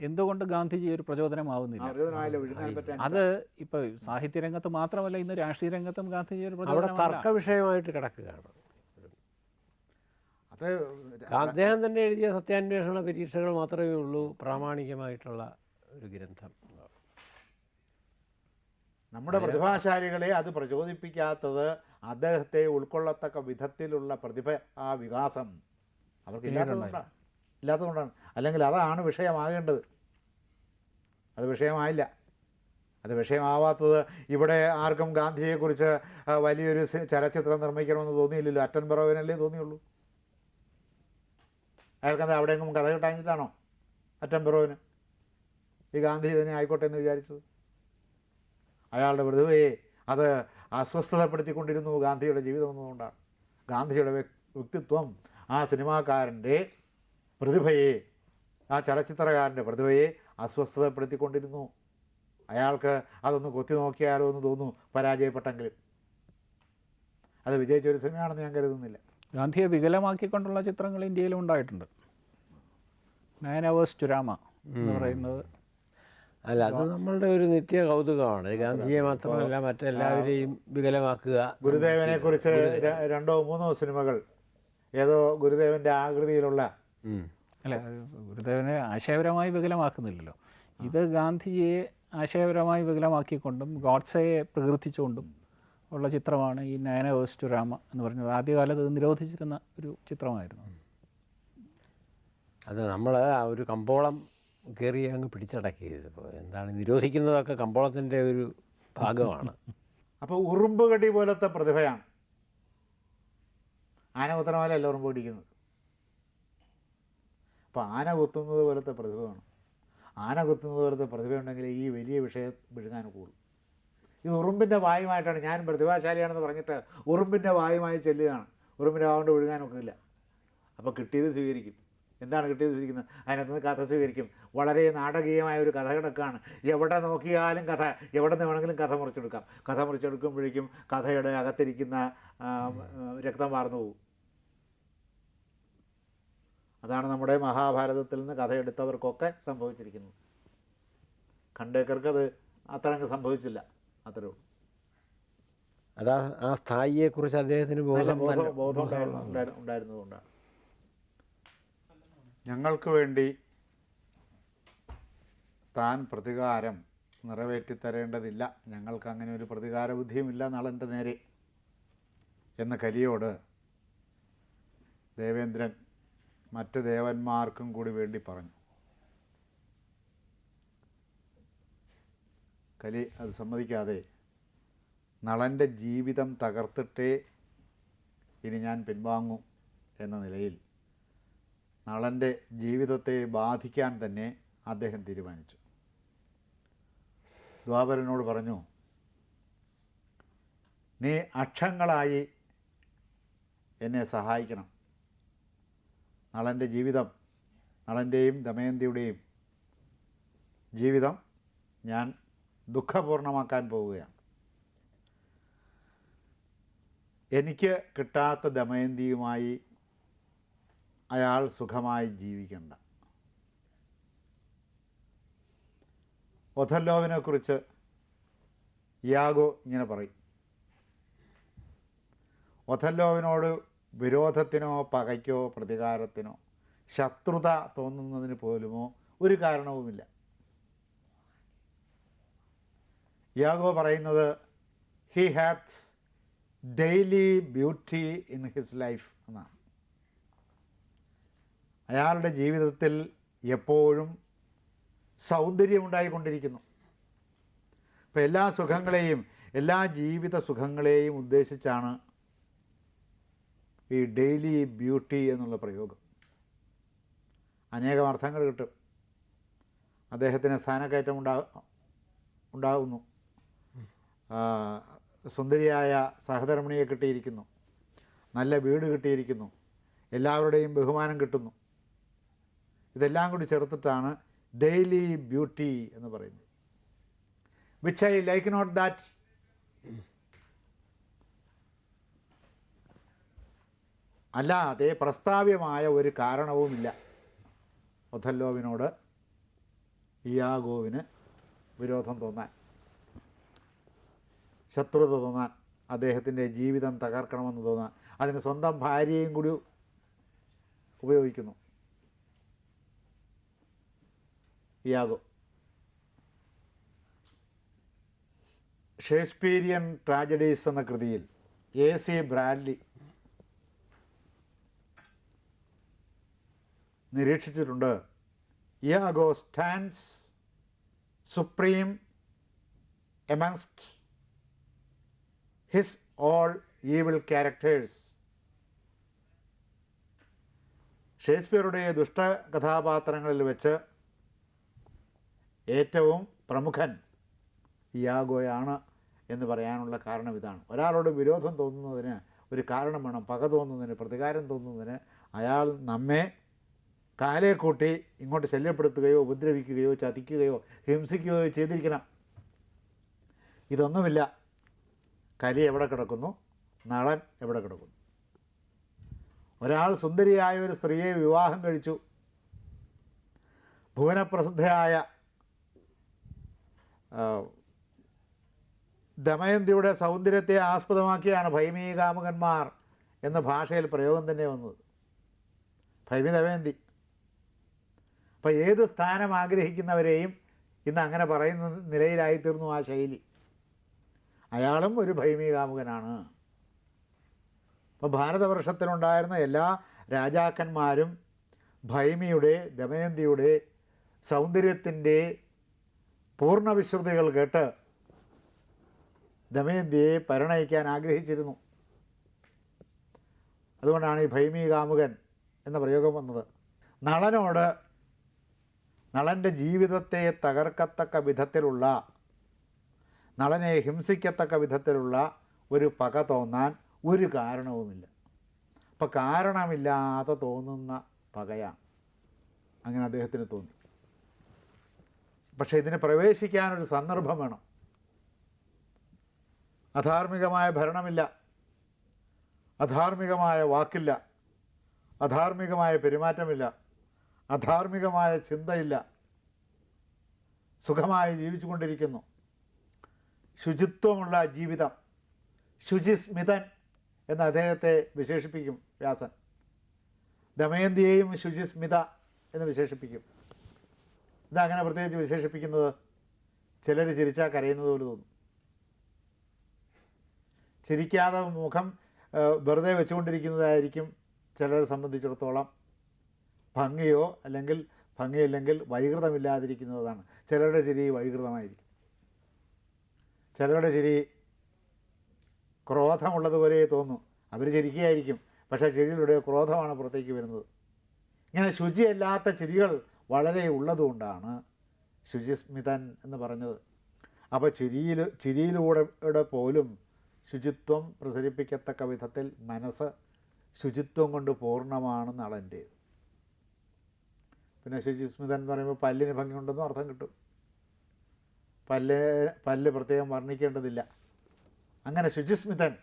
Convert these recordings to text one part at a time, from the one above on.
എന്തുകൊണ്ട് ഗാന്ധിജി ഒരു പ്രചോദനമാവുന്നില്ല? അത് ഇപ്പൊ സാഹിത്യ രംഗത്ത് മാത്രമല്ല ഇന്ന് രാഷ്ട്രീയ രംഗത്തും ഗാന്ധിജി ഒരു അവിടെ തർക്ക വിഷയമായിട്ട് കിടക്കുകയാണ്. അത് അദ്ദേഹം തന്നെ എഴുതിയ സത്യാന്വേഷണ പരീക്ഷകൾ മാത്രമേ ഉള്ളൂ പ്രാമാണികമായിട്ടുള്ള ഒരു ഗ്രന്ഥം. നമ്മുടെ പ്രതിഭാശാലികളെ അത് പ്രചോദിപ്പിക്കാത്തത് അദ്ദേഹത്തെ ഉൾക്കൊള്ളത്തക്ക വിധത്തിലുള്ള പ്രതിഭ ആ വികാസം അവർക്ക് ഇല്ലാത്തതുകൊണ്ടാണ് ഇല്ലാത്തതുകൊണ്ടാണ്. അല്ലെങ്കിൽ അതാണ് വിഷയമാകേണ്ടത്. അത് വിഷയമായില്ല. അത് വിഷയമാവാത്തത് ഇവിടെ ആർക്കും ഗാന്ധിയെക്കുറിച്ച് വലിയൊരു ചലച്ചിത്രം നിർമ്മിക്കണമെന്ന് തോന്നിയില്ലല്ലോ. അറ്റൻ ബറോവിനല്ലേ തോന്നിയുള്ളൂ. അയാൾക്കത് അവിടെയെങ്കിലും കഥ കിട്ടാഞ്ഞിട്ടാണോ അറ്റൻ ബറോവിന് ഈ ഗാന്ധി തന്നെ ആയിക്കോട്ടെ എന്ന് വിചാരിച്ചത്. അയാളുടെ പ്രതിഭയെ അത് അസ്വസ്ഥതപ്പെടുത്തിക്കൊണ്ടിരുന്നു ഗാന്ധിയുടെ ജീവിതം എന്നതുകൊണ്ടാണ് ഗാന്ധിയുടെ വ്യക്തിത്വം ആ സിനിമാക്കാരന്റെ പ്രതിഭയെ ആ ചലച്ചിത്രകാരന്റെ പ്രതിഭയെ അസ്വസ്ഥതപ്പെടുത്തിക്കൊണ്ടിരുന്നു. അയാൾക്ക് അതൊന്ന് കൊത്തി നോക്കിയാലോ എന്ന് തോന്നുന്നു പരാജയപ്പെട്ടെങ്കിലും അത് വിജയിച്ച ഒരു സിനിമയാണെന്ന് ഞാൻ കരുതുന്നില്ല. ഗാന്ധിയെ വികലമാക്കിക്കൊണ്ടുള്ള ചിത്രങ്ങൾ ഇന്ത്യയിലും ഉണ്ടായിട്ടുണ്ട്. നയൻ അവേഴ്സ് ചുരാമ എന്ന് പറയുന്നത്. അല്ല അത് നമ്മളുടെ ഒരു നിത്യ കൗതുകമാണ്. ഗാന്ധിയെ മാത്രമല്ല മറ്റെല്ലാവരെയും വികലമാക്കുക ഗുരുദേവനെ കുറിച്ച് രണ്ടോ മൂന്നോ സിനിമകൾ ഏതോ ഗുരുദേവന്റെ ആകൃതിയിലുള്ള. അല്ല ഗുരുദേവനെ ആശയപരമായി വികലമാക്കുന്നില്ലല്ലോ. ഇത് ഗാന്ധിജിയെ ആശയപരമായി വികലമാക്കിക്കൊണ്ടും ഗോഡ്സയെ പ്രകീർത്തിച്ചുകൊണ്ടും ഉള്ള ചിത്രമാണ് ഈ നയന വേസ്റ്റു രാമ എന്ന് പറഞ്ഞത് ആദ്യകാലത്ത് ഇത് നിരോധിച്ചിരുന്ന ഒരു ചിത്രമായിരുന്നു. അത് നമ്മൾ ആ ഒരു കമ്പോളം കയറി അങ്ങ് പിടിച്ചടക്കിയത് ഇപ്പോൾ എന്താണ് നിരോധിക്കുന്നതൊക്കെ കമ്പോളത്തിന്റെ ഒരു ഭാഗമാണ്. അപ്പോൾ ഉറുമ്പുകടി പോലത്തെ പ്രതിഭയാണ്. ആന കുത്തനമാലല്ല ഉറുമ്പ് കടിക്കുന്നത്. അപ്പോൾ ആന കുത്തുന്നത് പോലത്തെ പ്രതിഭ വേണം ആന കുത്തുന്നത് പോലത്തെ പ്രതിഭ ഉണ്ടെങ്കിൽ ഈ വലിയ വിഷയം വിഴുങ്ങാൻ കൂടും. ഇത് ഉറുമ്പിന്റെ വായുമായിട്ടാണ്. ഞാൻ പ്രതിഭാശാലിയാണെന്ന് പറഞ്ഞിട്ട് ഉറുമ്പിന്റെ വായുമായി ചെല്ലുകയാണ്. ഉറുമ്പിന്റെ വാവുകൊണ്ട് വിഴുങ്ങാനൊക്കില്ല അപ്പോൾ കിട്ടിയത് സ്വീകരിക്കും. എന്താണ് കിട്ടിയത് സ്വീകരിക്കുന്നത്? അതിനകത്ത് നിന്ന് കഥ സ്വീകരിക്കും. വളരെ നാടകീയമായ ഒരു കഥ കിടക്കുകയാണ് എവിടെ നോക്കിയാലും കഥ എവിടെ നിന്ന് വേണമെങ്കിലും കഥ മുറിച്ചെടുക്കാം. കഥ മുറിച്ചെടുക്കുമ്പോഴേക്കും കഥയുടെ അകത്തിരിക്കുന്ന രക്തം വാർന്നു പോകും. അതാണ് നമ്മുടെ മഹാഭാരതത്തിൽ നിന്ന് കഥയെടുത്തവർക്കൊക്കെ സംഭവിച്ചിരിക്കുന്നത്. ഖണ്ടേക്കർക്ക് അത് അത്രങ്ങ് സംഭവിച്ചില്ല അത്രേ ഉള്ളൂ. അതാ ആ സ്ഥായിയെക്കുറിച്ച് അദ്ദേഹത്തിന് ബോധം ഉണ്ടായിരുന്നതുകൊണ്ടാണ്. ഞങ്ങൾക്ക് വേണ്ടി താൻ പ്രതികാരം നിറവേറ്റിത്തരേണ്ടതില്ല ഞങ്ങൾക്ക് അങ്ങനെ ഒരു പ്രതികാര ബുദ്ധിയുമില്ല നളന്റെ നേരെ. എന്ന കലിയോട് ദേവേന്ദ്രൻ മറ്റ് ദേവന്മാർക്കും കൂടി വേണ്ടി പറഞ്ഞു. കലി അത് സമ്മതിക്കാതെ നളന്റെ ജീവിതം തകർത്തിട്ടേ ഇനി ഞാൻ പിൻവാങ്ങൂ എന്ന നിലയിൽ നളന്റെ ജീവിതത്തെ ബാധിക്കാൻ തന്നെ അദ്ദേഹം തീരുമാനിച്ചു. ദ്വാപരനോട് പറഞ്ഞു നീ അക്ഷങ്ങളായി എന്നെ സഹായിക്കണം. നളന്റെ ജീവിതം നളന്റെയും ദമയന്തിയുടെയും ജീവിതം ഞാൻ ദുഃഖപൂർണമാക്കാൻ പോവുകയാണ്. എനിക്ക് കിട്ടാത്ത ദമയന്തിയുമായി അയാൾ സുഖമായി ജീവിക്കണ്ട. ഒഥല്ലോവിനെക്കുറിച്ച് യാഗോ ഇങ്ങനെ പറയും. ഒഥല്ലോവിനോട് വിരോധത്തിനോ പകയ്ക്കോ പ്രതികാരത്തിനോ ശത്രുത തോന്നുന്നതിന് പോലുമോ ഒരു കാരണവുമില്ല. യാഗോ പറയുന്നത് he hath daily beauty in his life എന്നാണ്. അയാളുടെ ജീവിതത്തിൽ എപ്പോഴും സൗന്ദര്യം ഉണ്ടായിക്കൊണ്ടിരിക്കുന്നു. അപ്പോൾ എല്ലാ സുഖങ്ങളെയും എല്ലാ ജീവിത സുഖങ്ങളെയും ഉദ്ദേശിച്ചാണ് ഈ ഡെയിലി ബ്യൂട്ടി എന്നുള്ള പ്രയോഗം. അനേകം അർത്ഥങ്ങൾ കിട്ടും. അദ്ദേഹത്തിന് സ്ഥാനക്കയറ്റം ഉണ്ടാ ഉണ്ടാകുന്നു സുന്ദരിയായ സഹധർമ്മിണിയെ കിട്ടിയിരിക്കുന്നു. നല്ല വീട് കിട്ടിയിരിക്കുന്നു. എല്ലാവരുടെയും ബഹുമാനം കിട്ടുന്നു. ഇതെല്ലാം കൂടി ചേർത്തിട്ടാണ് ഡെയിലി ബ്യൂട്ടി എന്ന് പറയുന്നത്. Which I like not that. അല്ലാതെ പ്രസ്താവ്യമായ ഒരു കാരണവുമില്ല. ഒഥല്ലോവിനോട് ഇയാഗോവിന് വിരോധം തോന്നാൻ ശത്രുത തോന്നാൻ അദ്ദേഹത്തിന്റെ ജീവിതം തകർക്കണമെന്ന് തോന്നാൻ. അതിന് സ്വന്തം ഭാര്യയും കൂടി ഉപയോഗിക്കുന്നു. ഇയാഗോ. ഷേക്സ്പീരിയൻ ട്രാജഡീസ് എന്ന കൃതിയിൽ A C Bradley നിരീക്ഷിച്ചിട്ടുണ്ട്. Iago stands supreme amongst his all evil characters ഷേക്സ്പിയറുടെ ദുഷ്ട കഥാപാത്രങ്ങളിൽ വെച്ച് ഏറ്റവും പ്രമുഖൻ ഇയാഗോയാണ് എന്ന് പറയാനുള്ള കാരണം ഇതാണ്. ഒരാളോട് വിരോധം തോന്നുന്നതിന് ഒരു കാരണം വേണം പക തോന്നുന്നതിന് പ്രതികാരം തോന്നുന്നതിന് അയാൾ നമ്മെ കാലെ കൂട്ടി ഇങ്ങോട്ട് ശല്യപ്പെടുത്തുകയോ ഉപദ്രവിക്കുകയോ ചതിക്കുകയോ ഹിംസിക്കുകയോ ചെയ്തിരിക്കണം. ഇതൊന്നുമില്ല. കലി എവിടെ കിടക്കുന്നു? നളൻ എവിടെ കിടക്കുന്നു? ഒരാൾ സുന്ദരിയായ ഒരു സ്ത്രീയെ വിവാഹം കഴിച്ചു. ഭുവനപ്രസിദ്ധയായ ദമയന്തിയുടെ സൗന്ദര്യത്തെ ആസ്പദമാക്കിയാണ് ഭൈമീ കാമുകന്മാർ എന്ന ഭാഷയിൽ പ്രയോഗം തന്നെ വന്നത്. ഭൈമി ദമയന്തി. അപ്പോൾ ഏത് സ്ഥാനം ആഗ്രഹിക്കുന്നവരെയും ഇന്ന് അങ്ങനെ പറയുന്ന നിലയിലായിത്തീർന്നു ആ ശൈലി. അയാളും ഒരു ഭൈമീ കാമുകനാണ് അപ്പോൾ ഭാരതവർഷത്തിലുണ്ടായിരുന്ന എല്ലാ രാജാക്കന്മാരും ഭൈമിയുടെ ദമയന്തിയുടെ സൗന്ദര്യത്തിന്റെ പൂർണ വിശ്രുതികൾ കേട്ട് ദമയന്തിയെ പരിണയിക്കാൻ ആഗ്രഹിച്ചിരുന്നു. അതുകൊണ്ടാണ് ഈ ഭൈമികാമുകൻ എന്ന പ്രയോഗം വന്നത്. നളനോട് നളന്റെ ജീവിതത്തെ തകർക്കത്തക്ക വിധത്തിലുള്ള നളനെ ഹിംസിക്കത്തക്ക വിധത്തിലുള്ള ഒരു പക തോന്നാൻ ഒരു കാരണവുമില്ല. അപ്പം കാരണമില്ലാതെ തോന്നുന്ന പകയാണ്. അങ്ങനെ അദ്ദേഹത്തിന് തോന്നി. പക്ഷേ ഇതിന് പ്രവേശിക്കാനൊരു സന്ദർഭം വേണം. അധാർമികമായ ഭരണമില്ല. അധാർമികമായ വാക്കില്ല. അധാർമികമായ പെരുമാറ്റമില്ല. അധാർമികമായ ചിന്തയില്ല. സുഖമായി ജീവിച്ചു കൊണ്ടിരിക്കുന്നു ശുചിത്വമുള്ള ജീവിതം. ശുചിസ്മിതൻ എന്ന് അദ്ദേഹത്തെ വിശേഷിപ്പിക്കും വ്യാസൻ. ദമയന്തിയെയും ശുചിസ്മിത എന്ന് വിശേഷിപ്പിക്കും. ഇതങ്ങനെ പ്രത്യേകിച്ച് വിശേഷിപ്പിക്കുന്നത് ചിലർ ചിരിച്ചാൽ കരയുന്നത് പോലെ തോന്നും. ചിരിക്കാതെ മുഖം വെറുതെ വെച്ചുകൊണ്ടിരിക്കുന്നതായിരിക്കും ചിലരെ സംബന്ധിച്ചിടത്തോളം ഭംഗിയോ അല്ലെങ്കിൽ ഭംഗിയില്ലെങ്കിൽ വൈകൃതമില്ലാതിരിക്കുന്നതാണ്. ചിലരുടെ ചിരി വൈകൃതമായിരിക്കും. ചിലരുടെ ചിരി ക്രോധമുള്ളതുപോലെ തോന്നും. അവർ ചിരിക്കുകയായിരിക്കും. പക്ഷേ ചിരിയിലൂടെ ക്രോധമാണ് പുറത്തേക്ക് വരുന്നത്. ഇങ്ങനെ ശുചിയല്ലാത്ത ചിരികൾ വളരെ ഉള്ളതുകൊണ്ടാണ് ശുചിസ്മിതൻ എന്ന് പറഞ്ഞത്. അപ്പോൾ ചിരിയിൽ ചിരിയിലൂടെ പോലും ശുചിത്വം പ്രസരിപ്പിക്കത്തക്ക വിധത്തിൽ മനസ്സ് ശുചിത്വം കൊണ്ട് പൂർണമാണെന്നാണ് നളന്റേത് പിന്നെ ശുചിസ്മിതൻ എന്ന് പറയുമ്പോൾ പല്ലിന് ഭംഗിയുണ്ടെന്നും അർത്ഥം കിട്ടും. പല്ല് പല്ല് പ്രത്യേകം വർണിക്കേണ്ടതില്ല. അങ്ങനെ ശുചിസ്മിതൻ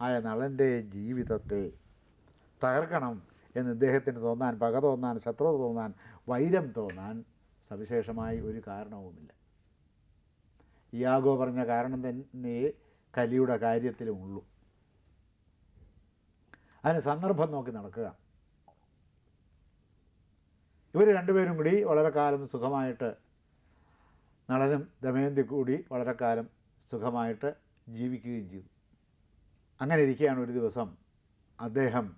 ആയ നളന്റെ ജീവിതത്തെ തകർക്കണം എന്ന് ഇദ്ദേഹത്തിന് തോന്നാൻ പക തോന്നാൻ ശത്രുത തോന്നാൻ വൈരം തോന്നാൻ സവിശേഷമായി ഒരു കാരണവുമില്ല. ഇയാഗോ പറഞ്ഞ കാരണം തന്നെ കലിയുടെ കാര്യത്തിലുമുള്ളൂ. അതിന് സന്ദർഭം നോക്കി നടക്കുക. ഇവർ രണ്ടുപേരും കൂടി വളരെ കാലം സുഖമായിട്ട് നളനും ദമയന്തി കൂടി വളരെ കാലം സുഖമായിട്ട് ജീവിക്കുകയും ചെയ്തു. അങ്ങനെ ഇരിക്കുകയാണ് ഒരു ദിവസം അദ്ദേഹം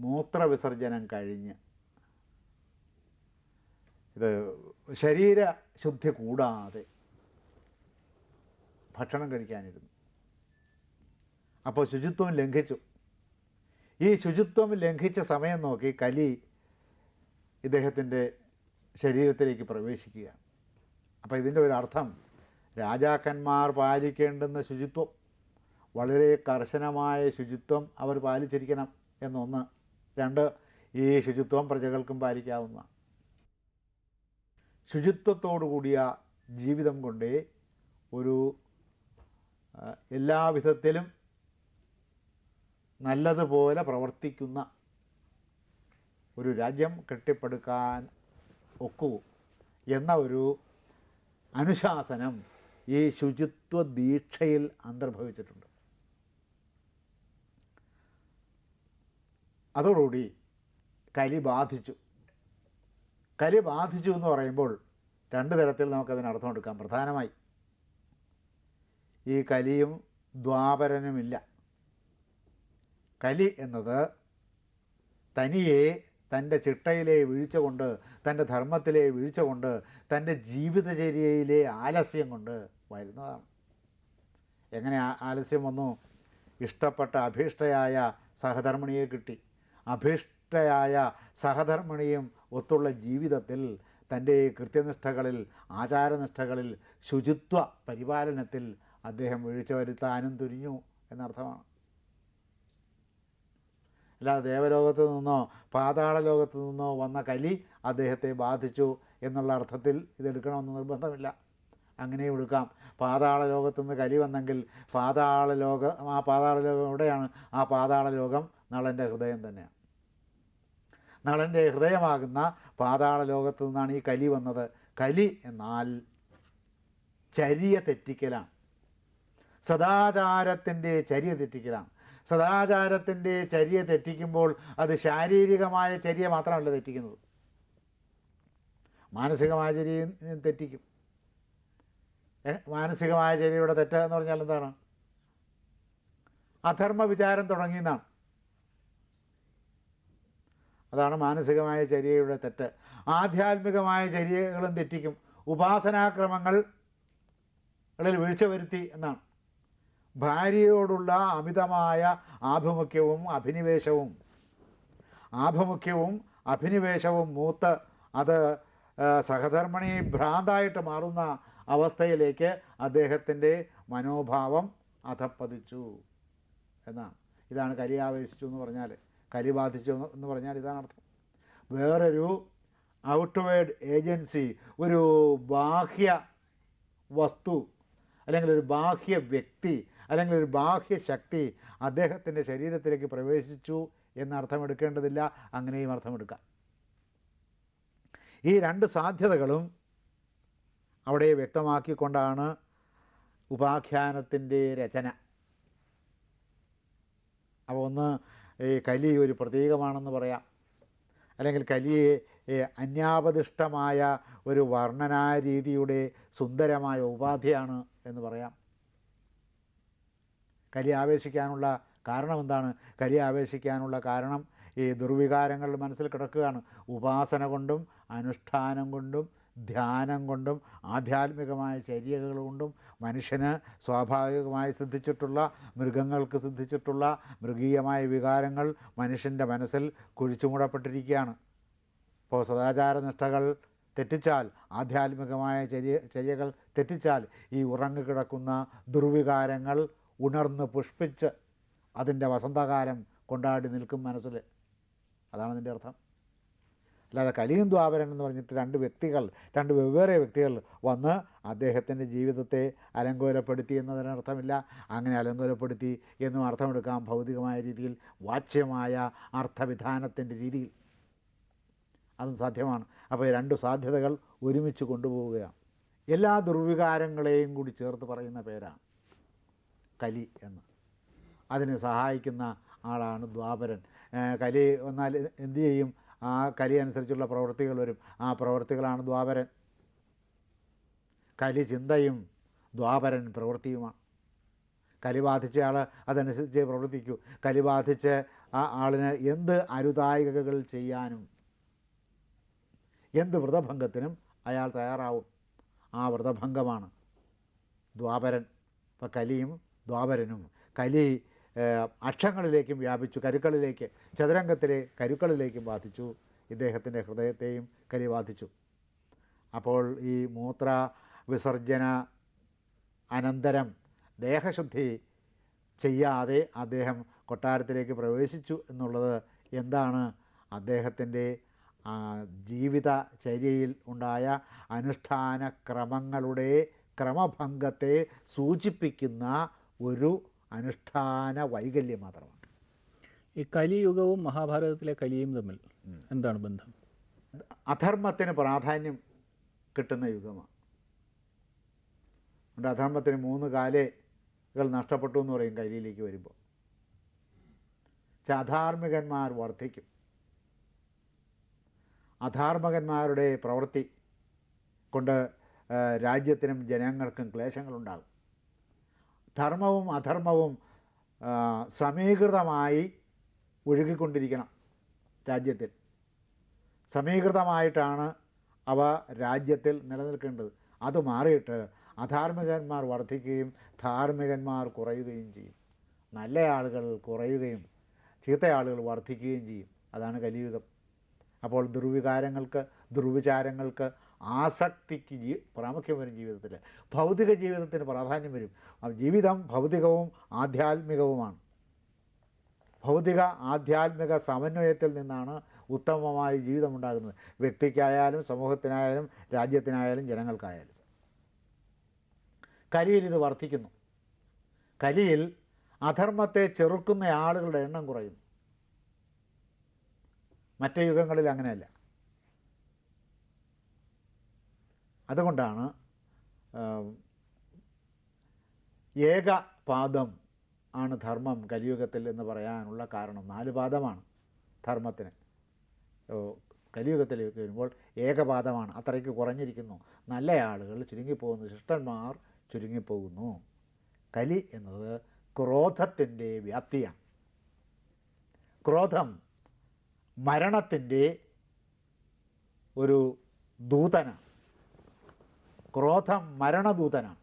മൂത്രവിസർജനം കഴിഞ്ഞ്. ഇത് ശരീരശുദ്ധി കൂടാതെ ഭക്ഷണം കഴിക്കാനിരുന്നു. അപ്പോൾ ശുചിത്വം ലംഘിച്ചു. ഈ ശുചിത്വം ലംഘിച്ച സമയം നോക്കി കലി ഇദ്ദേഹത്തിന്റെ ശരീരത്തിലേക്ക് പ്രവേശിക്കുക. അപ്പോൾ ഇതിന്റെ ഒരു അർത്ഥം രാജാക്കന്മാർ പാലിക്കേണ്ടുന്ന ശുചിത്വം വളരെ കർശനമായ ശുചിത്വം അവർ പാലിച്ചിരിക്കണം എന്നൊന്ന്. രണ്ട് ഈ ശുചിത്വം പ്രജകൾക്കും പാലിക്കാവുന്ന ശുചിത്വത്തോടു കൂടിയ ജീവിതം കൊണ്ടേ ഒരു എല്ലാവിധത്തിലും നല്ലതുപോലെ പ്രവർത്തിക്കുന്ന ഒരു രാജ്യം കെട്ടിപ്പടുക്കാൻ ഒക്കൂ എന്ന ഒരു അനുശാസനം ഈ ശുചിത്വ ദീക്ഷയിൽ അന്തർഭവിച്ചിട്ടുണ്ട്. അതോടുകൂടി കലി ബാധിച്ചു. കലി ബാധിച്ചു എന്ന് പറയുമ്പോൾ രണ്ട് തരത്തിൽ നമുക്കതിന് അർത്ഥം എടുക്കാം. പ്രധാനമായി ഈ കലിയും ദ്വാപരനുമില്ല. കലി എന്നത് തനിയെ തന്റെ ചിട്ടയിലെ വീഴ്ച കൊണ്ട് തന്റെ ധർമ്മത്തിലെ വീഴ്ച കൊണ്ട് തന്റെ ജീവിതചര്യയിലെ ആലസ്യം കൊണ്ട് വരുന്നതാണ്. എങ്ങനെ ആലസ്യം വന്നു? ഇഷ്ടപ്പെട്ട അഭീഷ്ടയായ സഹധർമ്മിണിയെ കിട്ടി. അഭീഷ്ടയായ സഹധർമ്മിണിയും ഒത്തുള്ള ജീവിതത്തിൽ തന്റെ കൃത്യനിഷ്ഠകളിൽ ആചാരനിഷ്ഠകളിൽ ശുചിത്വ പരിപാലനത്തിൽ അദ്ദേഹം വീഴ്ച വരുത്താനും തുനിഞ്ഞു എന്നർത്ഥമാണ്. അല്ലാതെ ദേവലോകത്ത് നിന്നോ പാതാള ലോകത്ത് നിന്നോ വന്ന കലി അദ്ദേഹത്തെ ബാധിച്ചു എന്നുള്ള അർത്ഥത്തിൽ ഇതെടുക്കണമെന്ന് നിർബന്ധമില്ല. അങ്ങനെ എടുക്കാം. പാതാള ലോകത്ത് നിന്ന് കലി വന്നെങ്കിൽ പാതാള ലോക ആ പാതാള ലോകം എവിടെയാണ്? ആ പാതാള ലോകം നളന്റെ ഹൃദയം തന്നെയാണ്. നളന്റെ ഹൃദയമാകുന്ന പാതാള ലോകത്ത് നിന്നാണ് ഈ കലി വന്നത്. കലി എന്നാൽ ചരിയ തെറ്റിക്കലാണ്. സദാചാരത്തിന്റെ ചരിയ തെറ്റിക്കലാണ്. സദാചാരത്തിന്റെ ചര്യ തെറ്റിക്കുമ്പോൾ അത് ശാരീരികമായ ചര്യ മാത്രമല്ല തെറ്റിക്കുന്നത്. മാനസികമായ ചര്യയും തെറ്റിക്കും. മാനസികമായ ചര്യയുടെ തെറ്റ് എന്ന് പറഞ്ഞാൽ എന്താണ്? അധർമ്മ വിചാരം തുടങ്ങിയെന്നാണ് അതാണ് മാനസികമായ ചര്യയുടെ തെറ്റ്. ആധ്യാത്മികമായ ചര്യകളും തെറ്റിക്കും. ഉപാസനാക്രമങ്ങളിൽ വീഴ്ച വരുത്തി എന്നാണ്. ഭാര്യയോടുള്ള അമിതമായ ആഭിമുഖ്യവും അഭിനിവേശവും. ആഭിമുഖ്യവും അഭിനിവേശവും മൂത്ത് അത് സഹധർമ്മിണി ഭ്രാന്തായിട്ട് മാറുന്ന അവസ്ഥയിലേക്ക് അദ്ദേഹത്തിന്റെ മനോഭാവം അധപ്പതിച്ചു എന്നാണ്. ഇതാണ് കലി ആവേശിച്ചു എന്ന് പറഞ്ഞാൽ കലി ബാധിച്ചു എന്ന് പറഞ്ഞാൽ ഇതാണ് അർത്ഥം. വേറൊരു ഔട്ട്വേഡ് ഏജൻസി ഒരു ബാഹ്യ വസ്തു അല്ലെങ്കിൽ ഒരു ബാഹ്യ വ്യക്തി അല്ലെങ്കിൽ ഒരു ബാഹ്യ ശക്തി അദ്ദേഹത്തിന്റെ ശരീരത്തിലേക്ക് പ്രവേശിച്ചു എന്ന് അർത്ഥമെടുക്കേണ്ടതില്ല അങ്ങനെയും അർത്ഥമെടുക്കാം. ഈ രണ്ട് സാധ്യതകളും അവിടെ വ്യക്തമാക്കിക്കൊണ്ടാണ് ഉപാഖ്യാനത്തിന്റെ രചന. അപ്പോൾ ഒന്ന് ഈ കലി ഒരു പ്രതീകമാണെന്ന് പറയാം. അല്ലെങ്കിൽ കലിയെ അന്യാപതിഷ്ടമായ ഒരു വർണനാരീതിയുടെ സുന്ദരമായ ഉപാധിയാണ് എന്ന് പറയാം. കലി ആവേശിക്കാനുള്ള കാരണം എന്താണ് കലി ആവേശിക്കാനുള്ള കാരണം ഈ ദുർവികാരങ്ങൾ മനസ്സിൽ കിടക്കുകയാണ്. ഉപാസന കൊണ്ടും അനുഷ്ഠാനം കൊണ്ടും ധ്യാനം കൊണ്ടും ആധ്യാത്മികമായ ചര്യകൾ കൊണ്ടും മനുഷ്യന് സ്വാഭാവികമായി സിദ്ധിച്ചിട്ടുള്ള മൃഗങ്ങൾക്ക് സിദ്ധിച്ചിട്ടുള്ള മൃഗീയമായ വികാരങ്ങൾ മനുഷ്യന്റെ മനസ്സിൽ കുഴിച്ചുമൂടപ്പെട്ടിരിക്കുകയാണ്. ഇപ്പോൾ സദാചാര നിഷ്ഠകൾ തെറ്റിച്ചാൽ ആധ്യാത്മികമായ ചര്യ ചര്യകൾ തെറ്റിച്ചാൽ ഈ ഉറങ്ങിക്കിടക്കുന്ന ദുർവികാരങ്ങൾ ഉണർന്ന് പുഷ്പിച്ച് അതിന്റെ വസന്തകാലം കൊണ്ടാടി നിൽക്കും മനസ്സിൽ. അതാണ് അതിന്റെ അർത്ഥം. അല്ലാതെ കലിയും ദ്വാപരൻ എന്ന് പറഞ്ഞിട്ട് രണ്ട് വ്യക്തികൾ രണ്ട് വെവ്വേറെ വ്യക്തികൾ വന്ന് അദ്ദേഹത്തിന്റെ ജീവിതത്തെ അലങ്കോലപ്പെടുത്തി എന്നതിനർത്ഥമില്ല. അങ്ങനെ അലങ്കോലപ്പെടുത്തി എന്നും അർത്ഥമെടുക്കാം ഭൗതികമായ രീതിയിൽ വാച്യമായ അർത്ഥവിധാനത്തിന്റെ രീതിയിൽ. അതും സാധ്യമാണ്. അപ്പോൾ ഈ രണ്ട് സാധ്യതകൾ ഒരുമിച്ച് കൊണ്ടുപോവുകയാണ്. എല്ലാ ദുർവികാരങ്ങളെയും കൂടി ചേർത്ത് പറയുന്ന പേരാണ്. കലി എന്ന്. അതിനെ സഹായിക്കുന്ന ആളാണ് ദ്വാപരൻ. കലി വന്നാൽ എന്തു ചെയ്യും? ആ കലി അനുസരിച്ചുള്ള പ്രവൃത്തികൾ വരും. ആ പ്രവൃത്തികളാണ് ദ്വാപരൻ. കലി ചിന്തയും ദ്വാപരൻ പ്രവൃത്തിയുമാണ്. കലി ബാധിച്ച ആൾ അതനുസരിച്ച് പ്രവർത്തിക്കൂ. കലി ബാധിച്ച് ആ ആളിന് എന്ത് അരുതായികകൾ ചെയ്യാനും എന്ത് വ്രതഭംഗത്തിനും അയാൾ തയ്യാറാവും. ആ വ്രതഭംഗമാണ് ദ്വാപരൻ. ഇപ്പം കലിയും ദ്വാപരനും കലി അക്ഷങ്ങളിലേക്കും വ്യാപിച്ചു കരുക്കളിലേക്ക് ചതുരംഗത്തിലെ കരുക്കളിലേക്കും ബാധിച്ചു. ഇദ്ദേഹത്തിന്റെ ഹൃദയത്തെയും കലി ബാധിച്ചു. അപ്പോൾ ഈ മൂത്ര വിസർജന അനന്തരം ദേഹശുദ്ധി ചെയ്യാതെ അദ്ദേഹം കൊട്ടാരത്തിലേക്ക് പ്രവേശിച്ചു എന്നുള്ളത് എന്താണ് അദ്ദേഹത്തിന്റെ ജീവിത ജീവിതചര്യയിൽ ഉണ്ടായ അനുഷ്ഠാന ക്രമങ്ങളുടെ ക്രമഭംഗത്തെ സൂചിപ്പിക്കുന്ന ഒരു അനുഷ്ഠാന വൈകല്യം മാത്രമാണ്. ഈ കലിയുഗവും മഹാഭാരതത്തിലെ കലിയും തമ്മിൽ എന്താണ് ബന്ധം? അധർമ്മത്തിന് പ്രാധാന്യം കിട്ടുന്ന യുഗമാണ്. അതുകൊണ്ട് അധർമ്മത്തിന് മൂന്ന് കാലേകൾ നഷ്ടപ്പെട്ടു എന്ന് പറയും കലിയിലേക്ക് വരുമ്പോൾ. അധാർമികന്മാർ വർദ്ധിക്കും. അധാർമികന്മാരുടെ പ്രവൃത്തി കൊണ്ട് രാജ്യത്തിനും ജനങ്ങൾക്കും ക്ലേശങ്ങളുണ്ടാകും. ധർമ്മവും അധർമ്മവും സമീകൃതമായി ഒഴുകിക്കൊണ്ടിരിക്കണം രാജ്യത്തിൽ. സമീകൃതമായിട്ടാണ് അവ രാജ്യത്തിൽ നിലനിൽക്കേണ്ടത്. അത് മാറിയിട്ട് അധാർമികന്മാർ വർദ്ധിക്കുകയും ധാർമ്മികന്മാർ കുറയുകയും ചെയ്യും. നല്ല ആളുകൾ കുറയുകയും ചീത്ത ആളുകൾ വർദ്ധിക്കുകയും ചെയ്യും. അതാണ് കലിയുഗം. അപ്പോൾ ദുർവികാരങ്ങൾക്ക് ദുർവിചാരങ്ങൾക്ക് ആസക്തിക്ക് പ്രാമുഖ്യം വരും ജീവിതത്തിൽ. ഭൗതിക ജീവിതത്തിന് പ്രാധാന്യം വരും. ജീവിതം ഭൗതികവും ആധ്യാത്മികവുമാണ്. ഭൗതിക ആധ്യാത്മിക സമന്വയത്തിൽ നിന്നാണ് ഉത്തമമായ ജീവിതം ഉണ്ടാകുന്നത് വ്യക്തിക്കായാലും സമൂഹത്തിനായാലും രാജ്യത്തിനായാലും ജനങ്ങൾക്കായാലും. കലിയിൽ ഇത് വർദ്ധിക്കുന്നു. കലിയിൽ അധർമ്മത്തെ ചെറുക്കുന്ന ആളുകളുടെ എണ്ണം കുറയുന്നു. മറ്റ് യുഗങ്ങളിൽ അങ്ങനെയല്ല. അതുകൊണ്ടാണ് ഏകപാദം ആണ് ധർമ്മം കലിയുഗത്തിൽ എന്ന് പറയാനുള്ള കാരണം. നാല് പാദമാണ് ധർമ്മത്തിന്. കലിയുഗത്തിലേക്ക് വരുമ്പോൾ ഏകപാദമാണ് അത്രയ്ക്ക് കുറഞ്ഞിരിക്കുന്നു. നല്ല ആളുകൾ ചുരുങ്ങിപ്പോകുന്നു. ശിഷ്ടന്മാർ ചുരുങ്ങിപ്പോകുന്നു. കലി എന്നത് ക്രോധത്തിന്റെ വ്യാപ്തിയാണ്. ക്രോധം മരണത്തിന്റെ ഒരു ദൂതനാണ്. ക്രോധം മരണദൂതനാണ്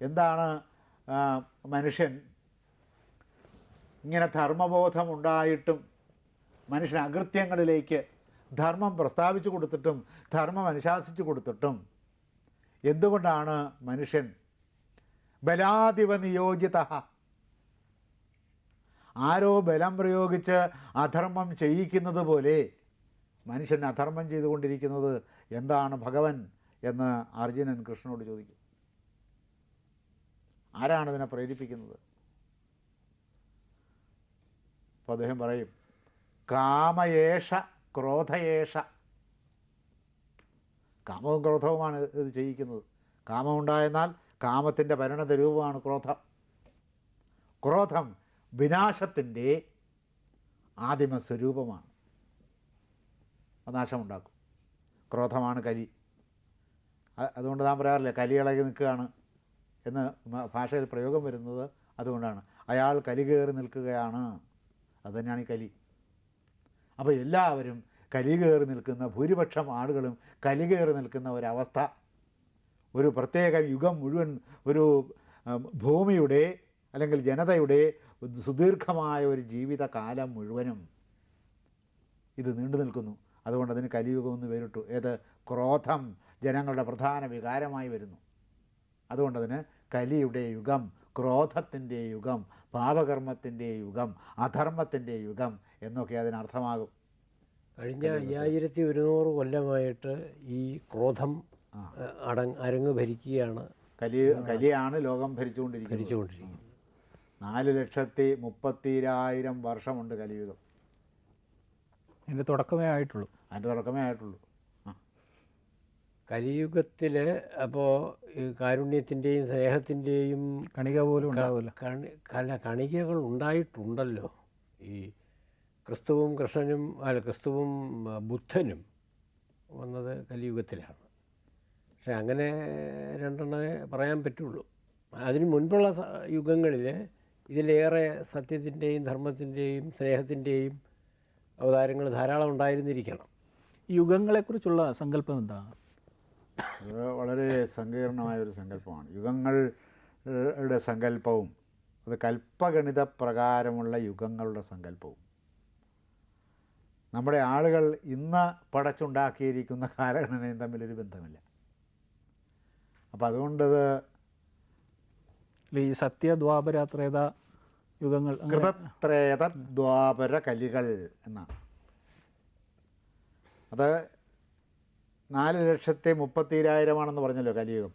എന്താണ് മനുഷ്യൻ? ഇങ്ങനെ ധർമ്മബോധം ഉണ്ടായിട്ടും മനുഷ്യൻ അകൃത്യങ്ങളിലേക്ക് ധർമ്മം പ്രസ്താവിച്ചു കൊടുത്തിട്ടും ധർമ്മം അനുശാസിച്ചു കൊടുത്തിട്ടും എന്തുകൊണ്ടാണ് മനുഷ്യൻ ബലാധിപ നിയോജിത? ആരോ ബലം പ്രയോഗിച്ച് അധർമ്മം ചെയ്യിക്കുന്നത് പോലെ മനുഷ്യൻ അധർമ്മം ചെയ്തുകൊണ്ടിരിക്കുന്നത് എന്താണ് ഭഗവൻ? എന്ന് അർജുനൻ കൃഷ്ണനോട് ചോദിക്കും. ആരാണ് അതിനെ പ്രേരിപ്പിക്കുന്നത്? അപ്പോൾ അദ്ദേഹം പറയും കാമയേഷ ക്രോധയേഷ. കാമവും ക്രോധവുമാണ് ഇത് ചെയ്യിക്കുന്നത്. കാമം ഉണ്ടായെന്നാൽ കാമത്തിന്റെ പരിണത രൂപമാണ് ക്രോധം. ക്രോധം വിനാശത്തിന്റെ ആദിമ സ്വരൂപമാണ് അത് നാശമുണ്ടാക്കും. ക്രോധമാണ് അ- അതുകൊണ്ട് നാം പറയാറില്ല കലിയിളകി നിൽക്കുകയാണ് എന്ന് ഭാഷയിൽ പ്രയോഗം വരുന്നത് അതുകൊണ്ടാണ്. അയാൾ കലി കയറി നിൽക്കുകയാണ്. അതുതന്നെയാണ് ഈ കലി. അപ്പോൾ എല്ലാവരും കലി കയറി നിൽക്കുന്ന ഭൂരിപക്ഷം ആളുകളും കലി കയറി നിൽക്കുന്ന ഒരവസ്ഥ. ഒരു പ്രത്യേക യുഗം മുഴുവൻ ഒരു ഭൂമിയുടെ അല്ലെങ്കിൽ ജനതയുടെ സുദീർഘമായ ഒരു ജീവിതകാലം മുഴുവനും ഇത് നീണ്ടു നിൽക്കുന്നു അതുകൊണ്ട് അതിന് കലിയുഗം എന്ന് പേരിട്ടു. ഏത്? ക്രോധം ജനങ്ങളുടെ പ്രധാന വികാരമായി വരുന്നു. അതുകൊണ്ടതിന് കലിയുടെ യുഗം ക്രോധത്തിന്റെ യുഗം പാപകർമ്മത്തിന്റെ യുഗം അധർമ്മത്തിന്റെ യുഗം എന്നൊക്കെ അതിനർത്ഥമാകും. കഴിഞ്ഞ അയ്യായിരത്തി ഒരുന്നൂറ് കൊല്ലമായിട്ട് ഈ ക്രോധം അടങ് അരങ്ങ് ഭരിക്കുകയാണ്. കലി കലിയാണ് ലോകം ഭരിച്ചുകൊണ്ടിരിക്കുന്നത്. ഭരിച്ചുകൊണ്ടിരിക്കുന്നത്. നാല് ലക്ഷത്തി മുപ്പത്തിരായിരം വർഷമുണ്ട് കലിയുഗം. അതിന്റെ തുടക്കമേ ആയിട്ടുള്ളൂ. അതിന്റെ തുടക്കമേ ആയിട്ടുള്ളൂ. കലിയുഗത്തിൽ അപ്പോൾ ഈ കാരുണ്യത്തിന്റെയും സ്നേഹത്തിന്റെയും കണിക പോലും ഉണ്ടാവില്ല. കണി കല കണികകൾ ഉണ്ടായിട്ടുണ്ടല്ലോ. ഈ ക്രിസ്തുവും കൃഷ്ണനും അല്ല ക്രിസ്തുവും ബുദ്ധനും വന്നത് കലിയുഗത്തിലാണ്. പക്ഷെ അങ്ങനെ രണ്ടെണ്ണമേ പറയാൻ പറ്റുള്ളൂ. അതിന് മുൻപുള്ള യുഗങ്ങളിൽ ഇതിലേറെ സത്യത്തിന്റെയും ധർമ്മത്തിന്റെയും സ്നേഹത്തിന്റെയും അവതാരങ്ങൾ ധാരാളം ഉണ്ടായിരുന്നിരിക്കണം. യുഗങ്ങളെക്കുറിച്ചുള്ള സങ്കല്പം എന്താണ് വളരെ സങ്കീർണമായ ഒരു സങ്കല്പമാണ്. യുഗങ്ങളുടെ സങ്കല്പവും അത് കൽപ്പഗണിത പ്രകാരമുള്ള യുഗങ്ങളുടെ സങ്കല്പവും. നമ്മുടെ ആളുകൾ ഇന്ന് പടച്ചുണ്ടാക്കിയിരിക്കുന്ന കാലഘടനയും തമ്മിലൊരു ബന്ധമില്ല. അപ്പം അതുകൊണ്ടത് ഈ സത്യ ദ്വാപരത്രേത യുഗങ്ങൾ കൃതത്രേത ദ്വാപര കലികൾ എന്നാണ്. അത് നാല് ലക്ഷത്തി മുപ്പത്തിരായിരമാണെന്ന് പറഞ്ഞല്ലോ കലിയുഗം.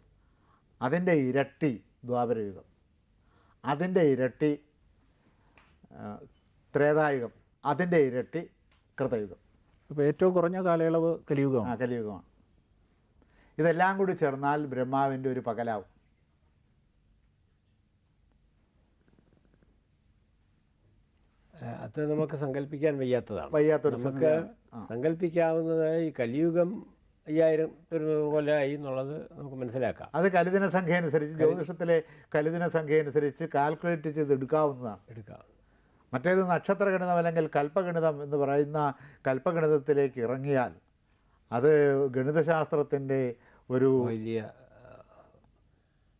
അതിന്റെ ഇരട്ടി ദ്വാപരയുഗം. അതിന്റെ ഇരട്ടി ത്രേതായുഗം. അതിന്റെ ഇരട്ടി കൃതയുഗം. ഇപ്പോൾ ഏറ്റവും കുറഞ്ഞ കാലയളവ് കലിയുഗമാണ്. ആ കലിയുഗമാണ്. ഇതെല്ലാം കൂടി ചേർന്നാൽ ബ്രഹ്മാവിന്റെ ഒരു പകലാവും. അത് നമുക്ക് സങ്കല്പിക്കാൻ വയ്യാത്തതാണ്. വയ്യാത്തൊരു നമുക്ക് സങ്കല്പിക്കാവുന്നത് ഈ കലിയുഗം അയ്യായിരം ഒരു കൊല്ലമായി എന്നുള്ളത് നമുക്ക് മനസ്സിലാക്കാം. അത് കലിദിന സംഖ്യ അനുസരിച്ച് ജ്യോതിഷത്തിലെ കലിദിന സംഖ്യ അനുസരിച്ച് കാൽക്കുലേറ്റ് ചെയ്ത് എടുക്കാവുന്നതാണ്. എടുക്കാം. മറ്റേത് നക്ഷത്രഗണിതം അല്ലെങ്കിൽ കൽപ്പഗണിതം എന്ന് പറയുന്ന കൽപ്പഗണിതത്തിലേക്ക് ഇറങ്ങിയാൽ അത് ഗണിതശാസ്ത്രത്തിന്റെ ഒരു വലിയ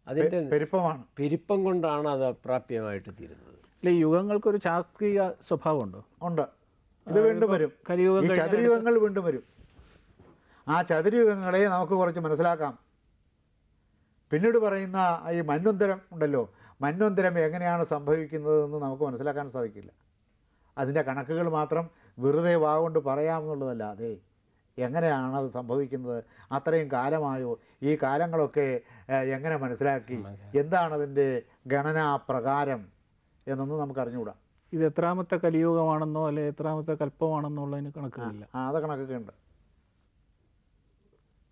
അതിന്റെ പെരുപ്പമാണ്. പെരുപ്പം കൊണ്ടാണ് അത് അപ്രാപ്യമായിട്ട് തീരുന്നത്. അല്ലെ യുഗങ്ങൾക്കൊരു ചാക്രിക സ്വഭാവമുണ്ടോ? ഉണ്ട്. ഇത് വീണ്ടും വരും. ചതുര്യുഗങ്ങൾ വീണ്ടും വരും. ആ ചതുരയുഗങ്ങളെ നമുക്ക് കുറച്ച് മനസ്സിലാക്കാം. പിന്നീട് പറയുന്ന ഈ മന്വന്തരം ഉണ്ടല്ലോ. മന്വന്തരം എങ്ങനെയാണ് സംഭവിക്കുന്നതെന്ന് നമുക്ക് മനസ്സിലാക്കാൻ സാധിക്കില്ല. അതിന്റെ കണക്കുകൾ മാത്രം വെറുതെ വാഗൊണ്ട് പറയാമെന്നുള്ളതല്ലാതെ എങ്ങനെയാണ് അത് സംഭവിക്കുന്നത്? അത്രയും കാലമായോ? ഈ കാലങ്ങളൊക്കെ എങ്ങനെ മനസ്സിലാക്കി? എന്താണ് അതിന്റെ ഗണനാ പ്രകാരം എന്നൊന്നും നമുക്ക് അറിഞ്ഞുകൂടാ. ഇത് എത്രാമത്തെ കലിയുഗമാണെന്നോ അല്ലെ എത്രാമത്തെ കല്പമാണെന്നോ ഉള്ളതിന് കണക്കുകളില്ല. ആ അത് കണക്കൊക്കെ ഉണ്ട്.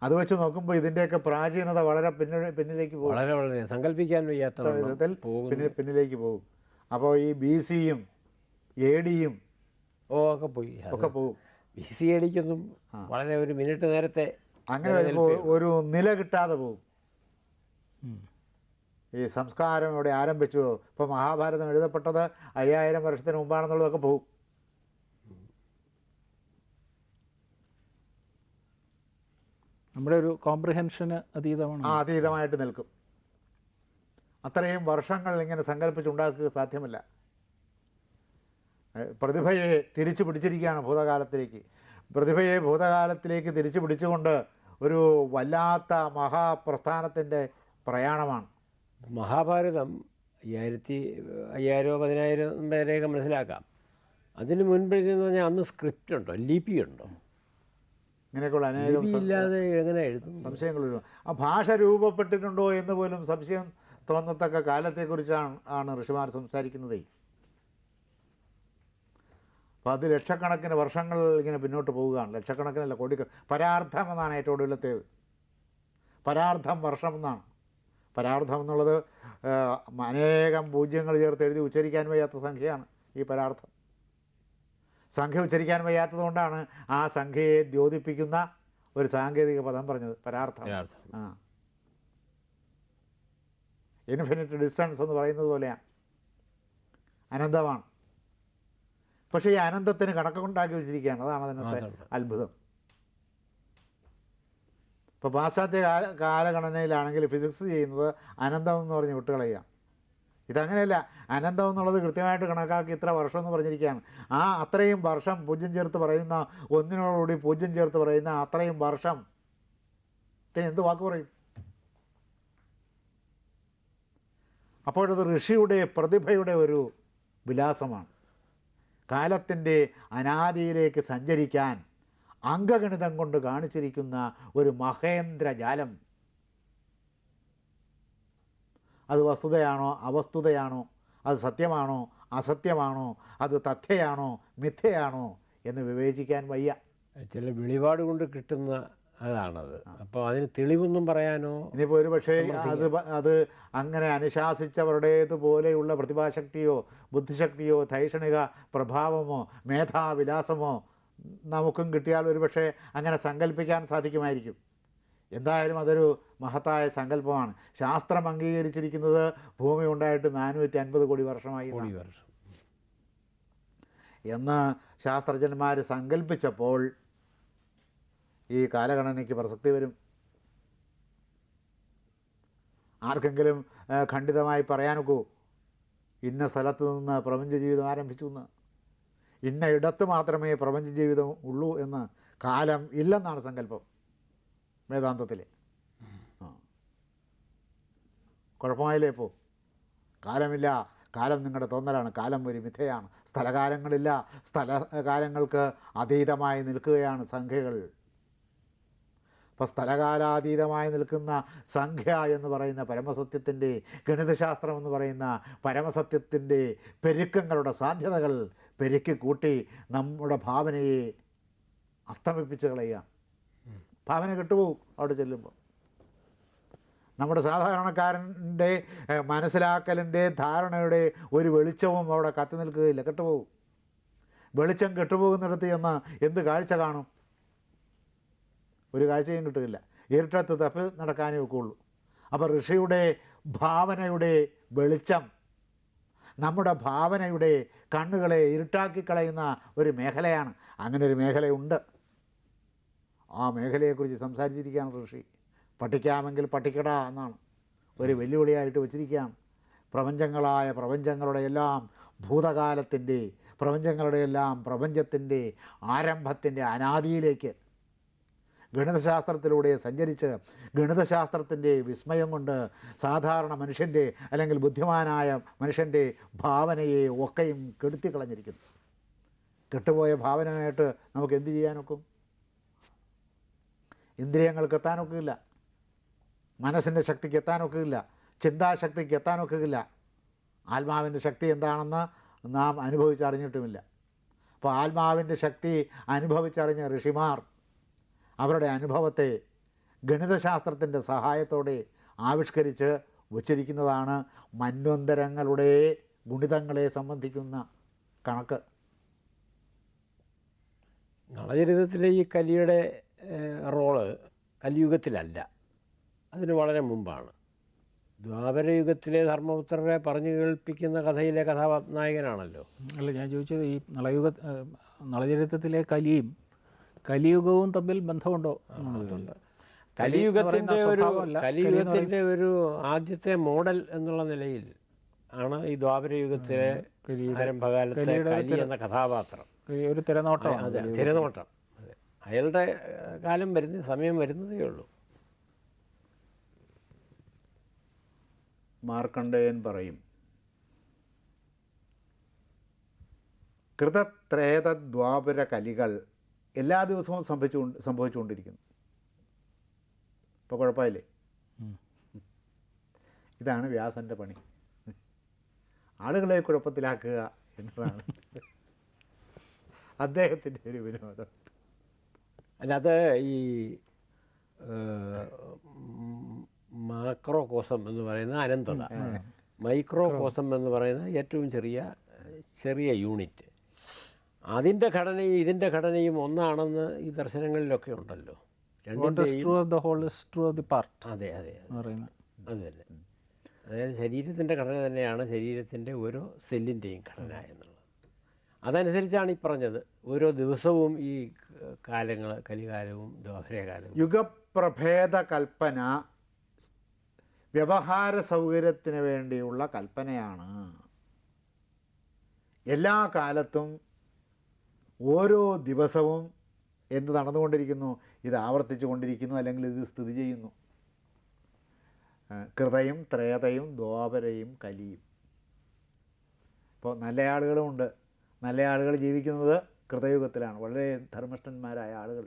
അത് വെച്ച് നോക്കുമ്പോൾ ഇതിന്റെയൊക്കെ പ്രാചീനത വളരെ പിന്നിൽ പിന്നിലേക്ക് പോകും. വളരെ വളരെ സങ്കല്പിക്കാൻ വയ്യാത്ത വിധത്തിൽ പിന്നിൽ പിന്നിലേക്ക് പോകും. അപ്പോൾ ഈ ബി സിയും എ ഡിയും ഓ ഒക്കെ പോയി. ഒക്കെ പോകും. ബി സി എ ഡിക്കൊന്നും വളരെ ഒരു മിനിറ്റ് നേരത്തെ അങ്ങനെ വരുമ്പോൾ ഒരു നില കിട്ടാതെ പോകും. ഈ സംസ്കാരം ഇവിടെ ആരംഭിച്ചു. ഇപ്പോൾ മഹാഭാരതം എഴുതപ്പെട്ടത് അയ്യായിരം വർഷത്തിന് മുമ്പാണെന്നുള്ളതൊക്കെ പോകും. നമ്മുടെ ഒരു കോംപ്രിഹെൻഷന് അതീതമാണ്. ആ അതീതമായിട്ട് നിൽക്കും. അത്രയും വർഷങ്ങൾ ഇങ്ങനെ സങ്കല്പിച്ചുണ്ടാക്കുക സാധ്യമല്ല. പ്രതിഭയെ തിരിച്ചു പിടിച്ചിരിക്കുകയാണ് ഭൂതകാലത്തിലേക്ക്. പ്രതിഭയെ ഭൂതകാലത്തിലേക്ക് തിരിച്ചു പിടിച്ചുകൊണ്ട് ഒരു വല്ലാത്ത മഹാപ്രസ്ഥാനത്തിന്റെ പ്രയാണമാണ്. മഹാഭാരതം അയ്യായിരത്തി അയ്യായിരമോ പതിനായിരം വരെയൊക്കെ മനസ്സിലാക്കാം. അതിന് മുൻപിൽ എന്ന് പറഞ്ഞാൽ അന്ന് സ്ക്രിപ്റ്റ് ഉണ്ടോ ലിപി ഉണ്ടോ ഇങ്ങനെയൊക്കെയുള്ള അനേകം ഇല്ലാതെ എങ്ങനെ എഴുതും സംശയങ്ങൾ വരും. ആ ഭാഷ രൂപപ്പെട്ടിട്ടുണ്ടോ എന്ന് പോലും സംശയം തോന്നത്തക്ക കാലത്തെക്കുറിച്ചാണ് ആണ് ഋഷിമാർ സംസാരിക്കുന്നതേ. അപ്പോൾ അത് ലക്ഷക്കണക്കിന് വർഷങ്ങൾ ഇങ്ങനെ പിന്നോട്ട് പോവുകയാണ്. ലക്ഷക്കണക്കിനല്ല കോടിക്ക പരാർത്ഥം എന്നാണ് ഏറ്റവും ഒടുവിലത്തേത്. പരാർത്ഥം വർഷം എന്നാണ്. പരാർത്ഥം എന്നുള്ളത് അനേകം പൂജ്യങ്ങൾ ചേർത്ത് എഴുതി ഉച്ചരിക്കാൻ വയ്യാത്ത സംഖ്യയാണ് ഈ പരാർത്ഥം. സംഖ്യ ഉച്ചരിക്കാൻ വയ്യാത്തത് കൊണ്ടാണ് ആ സംഖ്യയെ ദ്യോതിപ്പിക്കുന്ന ഒരു സാങ്കേതിക പദം പറഞ്ഞത് പരാർത്ഥം. ആ. ഇൻഫിനിറ്റ് ഡിസ്റ്റൻസ് എന്ന് പറയുന്നത് പോലെയാണ് അനന്തമാണ്. പക്ഷേ ഈ അനന്തത്തിന് കണക്കുണ്ടാക്കി വെച്ചിരിക്കുകയാണ്. അതാണ് അതിനകത്തെ അത്ഭുതം. ഇപ്പോൾ പാശ്ചാത്യ കാല കാലഗണനയിലാണെങ്കിൽ ഫിസിക്സ് ചെയ്യുന്നത് അനന്തം എന്ന് പറഞ്ഞ് വിട്ടുകളയുകയാണ് ഇതങ്ങനെയല്ല. അനന്തം എന്നുള്ളത് കൃത്യമായിട്ട് കണക്കാക്കി ഇത്ര വർഷം എന്ന് പറഞ്ഞിരിക്കുകയാണ്. ആ അത്രയും വർഷം പൂജ്യം ചേർത്ത് പറയുന്ന ഒന്നിനോടുകൂടി പൂജ്യം ചേർത്ത് പറയുന്ന അത്രയും വർഷം. ഇതിന് എന്ത് വാക്ക് പറയും? അപ്പോഴത് ഋഷിയുടെ പ്രതിഭയുടെ ഒരു വിലാസമാണ്. കാലത്തിന്റെ അനാദിയിലേക്ക് സഞ്ചരിക്കാൻ അംഗഗണിതം കൊണ്ട് കാണിച്ചിരിക്കുന്ന ഒരു മഹേന്ദ്രജാലം. അത് വസ്തുതയാണോ അവസ്തുതയാണോ അത് സത്യമാണോ അസത്യമാണോ അത് തഥ്യയാണോ മിഥ്യയാണോ എന്ന് വിവേചിക്കാൻ വയ്യ. ചില വെളിപാട് കൊണ്ട് കിട്ടുന്ന അതാണത്. അപ്പോൾ അതിന് തെളിവൊന്നും പറയാനോ? ഇനിയിപ്പോൾ ഒരു പക്ഷേ അത് അത് അങ്ങനെ അനുശാസിച്ചവരുടേതുപോലെയുള്ള പ്രതിഭാശക്തിയോ ബുദ്ധിശക്തിയോ ധൈഷണിക പ്രഭാവമോ മേധാവിലാസമോ നമുക്കും കിട്ടിയാൽ ഒരു പക്ഷേ അങ്ങനെ സങ്കല്പിക്കാൻ സാധിക്കുമായിരിക്കും. എന്തായാലും അതൊരു മഹത്തായ സങ്കല്പമാണ്. ശാസ്ത്രം അംഗീകരിച്ചിരിക്കുന്നത് ഭൂമി ഉണ്ടായിട്ട് നാനൂറ്റി അൻപത് കോടി വർഷമായി എന്നാണ്. കോടി വർഷം. എന്ന് ശാസ്ത്രജ്ഞന്മാർ സങ്കല്പിച്ചപ്പോൾ ഈ കാലഗണനയ്ക്ക് പ്രസക്തി വരും. ആർക്കെങ്കിലും ഖണ്ഡിതമായി പറയാനൊക്കൂ ഇന്ന സ്ഥലത്ത് നിന്ന് പ്രപഞ്ച ജീവിതം ആരംഭിച്ചു എന്ന്. ഇന്ന ഇടത്ത് മാത്രമേ പ്രപഞ്ച ജീവിതം ഉള്ളൂ എന്ന് കാലം ഇല്ലെന്നാണ് സങ്കല്പം. വേദാന്തത്തിൽ. കുഴപ്പമായില്ലേ ഇപ്പോൾ കാലമില്ല. കാലം നിങ്ങളുടെ തോന്നലാണ്. കാലം ഒരു മിഥയാണ് സ്ഥലകാലങ്ങളില്ല സ്ഥലകാലങ്ങൾക്ക് അതീതമായി നിൽക്കുകയാണ് സംഖ്യകൾ. അപ്പോൾ സ്ഥലകാലാതീതമായി നിൽക്കുന്ന സംഖ്യ എന്ന് പറയുന്ന പരമസത്യത്തിന്റെ ഗണിതശാസ്ത്രം എന്ന് പറയുന്ന പരമസത്യത്തിന്റെ പെരുക്കങ്ങളുടെ സാധ്യതകൾ പെരുക്കി കൂട്ടി നമ്മുടെ ഭാവനയെ അസ്തമിപ്പിച്ച് കളയുകയാണ്. ഭാവന കെട്ടുപോകും അവിടെ ചെല്ലുമ്പോൾ നമ്മുടെ സാധാരണക്കാരന്റെ മനസ്സിലാക്കലിന്റെ ധാരണയുടെ ഒരു വെളിച്ചവും അവിടെ കത്തി നിൽക്കുകയില്ല കെട്ടുപോകും. വെളിച്ചം കെട്ടുപോകുന്നിടത്ത് ചെന്ന് എന്ത് കാഴ്ച കാണും? ഒരു കാഴ്ചയും കിട്ടുകയില്ല. ഇരുട്ടത്ത് തപ്പി നടക്കാനേ ഒക്കുള്ളൂ. അപ്പോൾ ഋഷിയുടെ ഭാവനയുടെ വെളിച്ചം നമ്മുടെ ഭാവനയുടെ കണ്ണുകളെ ഇരുട്ടാക്കി കളയുന്ന ഒരു മേഖലയാണ്. അങ്ങനെ ഒരു മേഖലയുണ്ട്. ആ മേഖലയെക്കുറിച്ച് സംസാരിച്ചിരിക്കുകയാണ് ഋഷി. പഠിക്കാമെങ്കിൽ പഠിക്കടാ എന്നാണ്. ഒരു വെല്ലുവിളിയായിട്ട് വച്ചിരിക്കുകയാണ്. പ്രപഞ്ചങ്ങളായ പ്രപഞ്ചങ്ങളുടെ എല്ലാം ഭൂതകാലത്തിന്റെ പ്രപഞ്ചങ്ങളുടെ എല്ലാം പ്രപഞ്ചത്തിന്റെ ആരംഭത്തിന്റെ അനാദിയിലേക്ക് ഗണിതശാസ്ത്രത്തിലൂടെ സഞ്ചരിച്ച് ഗണിതശാസ്ത്രത്തിന്റെ വിസ്മയം കൊണ്ട് സാധാരണ മനുഷ്യന്റെ അല്ലെങ്കിൽ ബുദ്ധിമാനായ മനുഷ്യന്റെ ഭാവനയെ ഒക്കെയും കെടുത്തി കളഞ്ഞിരിക്കുന്നു കെട്ടുപോയ ഭാവനയായിട്ട് നമുക്ക് എന്ത് ചെയ്യാനൊക്കും? ഇന്ദ്രിയങ്ങൾക്ക് എത്താനൊക്കില്ല മനസ്സിന്റെ ശക്തിക്ക് എത്താനൊക്കില്ല ചിന്താശക്തിക്ക് എത്താനൊക്കില്ല ആത്മാവിന്റെ ശക്തി എന്താണെന്ന് നാം അനുഭവിച്ചറിഞ്ഞിട്ടുമില്ല. അപ്പോൾ ആത്മാവിന്റെ ശക്തി അനുഭവിച്ചറിഞ്ഞ ഋഷിമാർ അവരുടെ അനുഭവത്തെ ഗണിതശാസ്ത്രത്തിന്റെ സഹായത്തോടെ ആവിഷ്കരിച്ച് വച്ചിരിക്കുന്നതാണ് മന്വന്തരങ്ങളുടെ ഗുണിതങ്ങളെ സംബന്ധിക്കുന്ന കണക്ക്. നളചരിതത്തിലെ ഈ കലിയുടെ റോൾ കലിയുഗത്തിലല്ല. അതിന് വളരെ മുമ്പാണ്. ദ്വാപരയുഗത്തിലെ ധർമ്മപുത്രരെ പറഞ്ഞു കേൾപ്പിക്കുന്ന കഥയിലെ കഥാനായകനാണല്ലോ. അല്ല ഞാൻ ചോദിച്ചത് ഈ നളയുഗ നളചരിത്രത്തിലെ കലിയും കലിയുഗവും തമ്മിൽ ബന്ധമുണ്ടോ എന്നുള്ളതുണ്ട് കലിയുഗത്തിന്റെ ഒരു. കലിയുഗത്തിന്റെ ഒരു ആദ്യത്തെ മോഡൽ എന്നുള്ള നിലയിൽ ആണ് ഈ ദ്വാപരയുഗത്തിലെ ആരംഭകാലത്തെ കലി എന്ന കഥാപാത്രം. ഒരു തിരനോട്ടം അതെ തിരനോട്ടം. അയാളുടെ കാലം വരുന്ന സമയം വരുന്നതേ ഉള്ളൂ. മാർക്കണ്ഡേയൻ പറയും കൃതത്രേതദ്വാപുര കലികൾ എല്ലാ ദിവസവും സംഭവിച്ചു സംഭവിച്ചുകൊണ്ടിരിക്കുന്നു. ഇപ്പോൾ കുഴപ്പമില്ലേ? ഇതാണ് വ്യാസന്റെ പണി. ആളുകളെ കുഴപ്പത്തിലാക്കുക എന്നതാണ് അദ്ദേഹത്തിന്റെ ഒരു വിനോദം. അല്ലാതെ ഈ മാക്രോ കോസം എന്ന് പറയുന്ന അനന്തത. മൈക്രോ കോസം എന്ന് പറയുന്ന ഏറ്റവും ചെറിയ ചെറിയ യൂണിറ്റ്. അതിന്റെ ഘടനയും ഇതിന്റെ ഘടനയും ഒന്നാണെന്ന് ഈ ദർശനങ്ങളിലൊക്കെ ഉണ്ടല്ലോ. അതെ അതെ അത് തന്നെ. അതായത് ശരീരത്തിന്റെ ഘടന തന്നെയാണ് ശരീരത്തിന്റെ ഓരോ സെല്ലിന്റെയും ഘടന എന്നുള്ളത്. അതനുസരിച്ചാണ് ഈ പറഞ്ഞത്. ഓരോ ദിവസവും ഈ കാലങ്ങൾ കലികാലവും ദോഹരകാലവും. യുഗപ്രഭേദ കൽപ്പന വ്യവഹാര സൗകര്യത്തിന് വേണ്ടിയുള്ള കൽപ്പനയാണ്. എല്ലാ കാലത്തും ഓരോ ദിവസവും എന്ത് നടന്നുകൊണ്ടിരിക്കുന്നു ഇത് ആവർത്തിച്ചു കൊണ്ടിരിക്കുന്നു അല്ലെങ്കിൽ ഇത് സ്ഥിതി ചെയ്യുന്നു. കൃതയും ത്രേതയും ദ്വാപരയും കലിയും. ഇപ്പോൾ നല്ല ആളുകളുമുണ്ട് നല്ല ആളുകൾ ജീവിക്കുന്നത് കൃതയുഗത്തിലാണ്. വളരെ ധർമ്മിഷ്ഠന്മാരായ ആളുകൾ.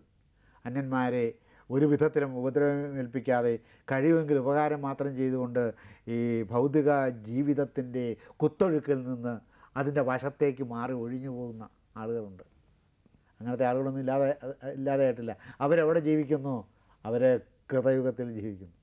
അന്യന്മാരെ ഒരു വിധത്തിലും ഉപദ്രവമേൽപ്പിക്കാതെ കഴിവെങ്കിൽ ഉപകാരം മാത്രം ചെയ്തുകൊണ്ട് ഈ ഭൗതിക ജീവിതത്തിന്റെ കുത്തൊഴുക്കിൽ നിന്ന് അതിന്റെ വശത്തേക്ക് മാറി ഒഴിഞ്ഞു പോകുന്ന ആളുകളുണ്ട്. അങ്ങനത്തെ ആളുകളൊന്നും ഇല്ലാതെ ഇല്ലാതെയായിട്ടില്ല. അവരെവിടെ ജീവിക്കുന്നു? അവർ കൃതയുഗത്തിൽ ജീവിക്കുന്നു.